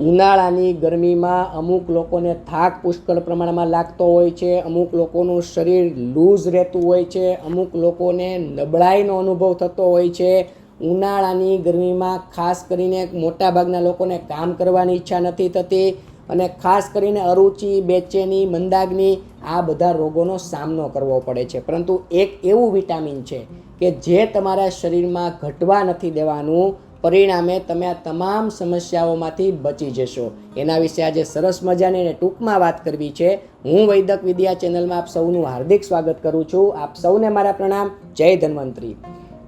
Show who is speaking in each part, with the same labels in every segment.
Speaker 1: ઉનાળાની ગરમીમાં અમુક લોકોને થાક પુષ્કળ પ્રમાણમાં લાગતો હોય છે, અમુક લોકોનું શરીર લૂઝ રહેતું હોય છે, અમુક લોકોને નબળાઈનો અનુભવ થતો હોય છે. ઉનાળાની ગરમીમાં ખાસ કરીને મોટાભાગના લોકોને કામ કરવાની ઈચ્છા નથી થતી અને ખાસ કરીને અરુચિ, બેચેની મંદાગ્નિ આ બધા રોગોનો સામનો કરવો પડે છે. પરંતુ એક એવું વિટામિન છે કે જે તમારા શરીરમાં ઘટવા નથી દેવાનું પરિણામે તમે આ તમામ સમસ્યાઓમાંથી બચી જશો. એના વિશે આજે સરસ મજાની અને ટૂંકમાં વાત કરવી છે. હું વૈદક વિદ્યા ચેનલમાં આપ સૌનું હાર્દિક સ્વાગત કરું છું. આપ સૌને મારા પ્રણામ. જય ધન્વંતરી.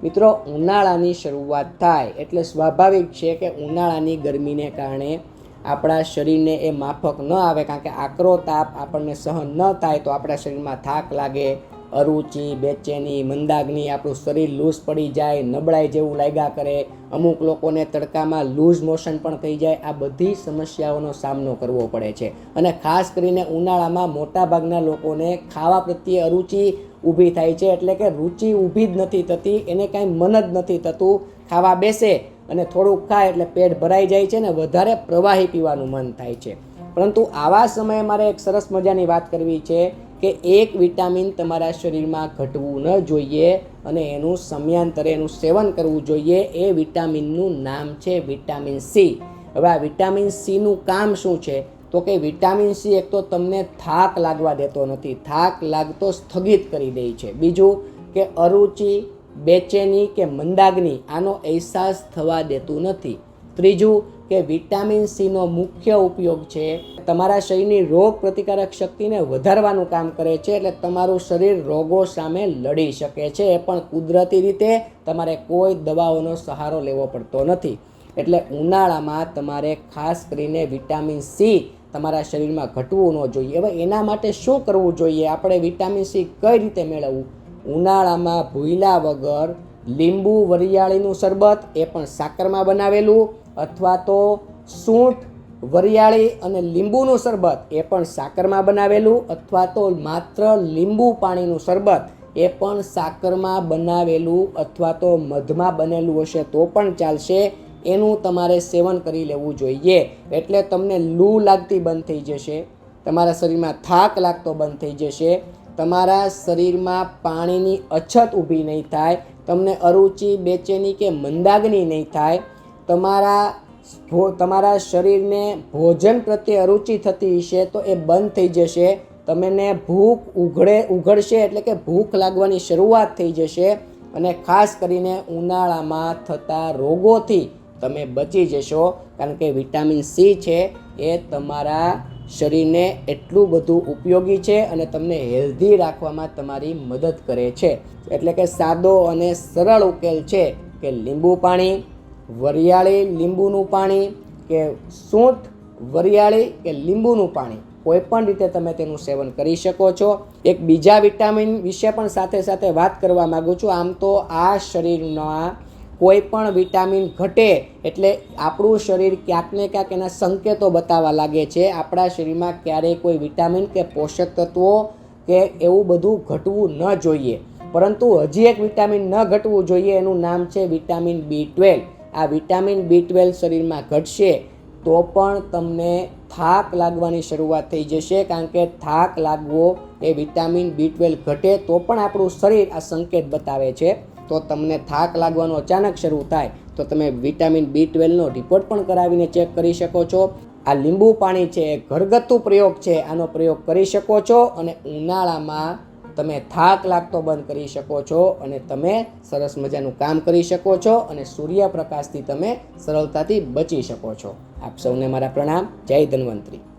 Speaker 1: મિત્રો, ઉનાળાની શરૂઆત થાય એટલે સ્વાભાવિક છે કે ઉનાળાની ગરમીને કારણે આપણા શરીરને એ માફક ન આવે કારણ કે આકરો તાપ આપણને સહન ન થાય તો આપણા શરીરમાં થાક લાગે અરુચિ, બેચેની મંદાગ્નિ આપણું શરીર લૂઝ પડી જાય, નબળાઈ જેવું લાગ્યા કરે, અમુક લોકોને તડકામાં લૂઝ મોશન પણ થઈ જાય, આ બધી સમસ્યાઓનો સામનો કરવો પડે છે. અને ખાસ કરીને ઉનાળામાં મોટાભાગના લોકોને ખાવા પ્રત્યે અરુચિ ઊભી થાય છે, એટલે કે રુચિ ઊભી જ નથી થતી, એને કાંઈ મન જ નથી થતું, ખાવા બેસે અને થોડુંક ખાય એટલે પેટ ભરાઈ જાય છે ને વધારે પ્રવાહી પીવાનું મન થાય છે. પરંતુ આવા સમયે મારે એક સરસ મજાની વાત કરવી છે કે એક વિટામિન તમારા શરીરમાં ઘટવું ન જોઈએ અને એનું સમયાંતરે એનું સેવન કરવું જોઈએ. એ વિટામિનનું નામ છે વિટામિન સી. હવે આ વિટામિન સીનું કામ શું છે? તો કે વિટામિન સી એક તો તમને થાક લાગવા દેતો નથી. થાક લાગતો સ્થગિત કરી દે છે. બીજું કે અરુચિ, બેચેની કે મંદાગ્નિ આનો અહેસાસ થવા દેતું નથી. ત્રીજું કે વિટામિન સીનો મુખ્ય ઉપયોગ છે. તમારા શરીરની રોગ પ્રતિકારક શક્તિને વધારવાનું કામ કરે છે એટલે તમારું શરીર રોગો સામે લડી શકે છે. પણ કુદરતી રીતે તમારે કોઈ દવાઓનો સહારો લેવો પડતો નથી. એટલે ઉનાળામાં તમારે ખાસ કરીને વિટામિન સી તમારા શરીરમાં ઘટવું ન જોઈએ. હવે એના માટે શું કરવું જોઈએ? આપણે વિટામિન સી કઈ રીતે મેળવવું? ઉનાળામાં ભૂયલા વગર લીંબુ વરિયાળીનું શરબત એ પણ સાકરમાં બનાવેલું અથવા તો સૂંઠ વરિયાળી અને લીંબુનું શરબત એ પણ સાકરમાં બનાવેલું અથવા તો માત્ર લીંબુ પાણીનું શરબત એ પણ સાકરમાં બનાવેલું અથવા તો મધમાં બનેલું હશે તો પણ ચાલશે. એનું તમારે સેવન કરી લેવું જોઈએ. એટલે તમને લૂ લાગતી બંધ થઈ જશે. તમારા શરીરમાં થાક લાગતો બંધ થઈ જશે. તમારા શરીરમાં પાણીની અછત ઊભી નહીં થાય. તમને અરુચિ, બેચેની કે મંદાગ્નિ નહીં થાય, તમારા તમારા શરીરને ભોજન પ્રત્યે અરુચિ થતી હશે તો એ બંધ થઈ જશે, તમને ભૂખ ઉઘડે, ઉઘડશે એટલે કે ભૂખ લાગવાની શરૂઆત થઈ જશે અને ખાસ કરીને ઉનાળામાં થતા રોગોથી તમે બચી જશો, કારણ કે વિટામિન સી છે એ તમારા શરીરને એટલું બધું ઉપયોગી છે અને તમને હેલ્ધી રાખવામાં તમારી મદદ કરે છે. એટલે કે સાદો અને સરળ ઉકેલ છે કે લીંબુ પાણી, વરિયાળી લીંબુનું પાણી કે સૂંઠ વરિયાળી કે લીંબુનું પાણી, કોઈ પણ રીતે તમે તેનું સેવન કરી શકો છો. એક બીજા વિટામિન વિશે પણ સાથે સાથે વાત કરવા માગું છું. આમ તો આ શરીરના કોઈ પણ વિટામિન ઘટે એટલે આપણું શરીર ક્યાંક ને ક્યાંક એના સંકેતો બતાવવા લાગે છે. આપણા શરીરમાં ક્યારેય કોઈ વિટામિન કે પોષક તત્વો કે એવું બધું ઘટવું ન જોઈએ. પરંતુ હજી એક વિટામિન ન ઘટવું જોઈએ એનું નામ છે વિટામિન બી ટ્વેલ્વ. આ વિટામિન બી ટ્વેલ્વ શરીરમાં ઘટશે તો પણ તમને થાક લાગવાની શરૂઆત થઈ જશે. કારણ કે થાક લાગવો એ વિટામિન બી ટ્વેલ્વ ઘટે તો પણ આપણું શરીર આ સંકેત બતાવે છે. તો તમને થાક લાગવાનો અચાનક શરૂ થાય, તો તમે વિટામિન બી ટ્વેલ્વનો રિપોર્ટ પણ કરાવીને ચેક કરી શકો છો. આ લીંબુ પાણી છે, ઘરગથ્થુ પ્રયોગ છે, આનો પ્રયોગ કરી શકો છો અને ઉનાળામાં તમે થાક લાગતો બંધ કરી શકો છો અને તમે સરસ મજાનું કામ કરી શકો છો અને સૂર્યપ્રકાશથી તમે સરળતાથી બચી શકો છો. આપ સૌને મારા પ્રણામ. જય ધન્વંતરી.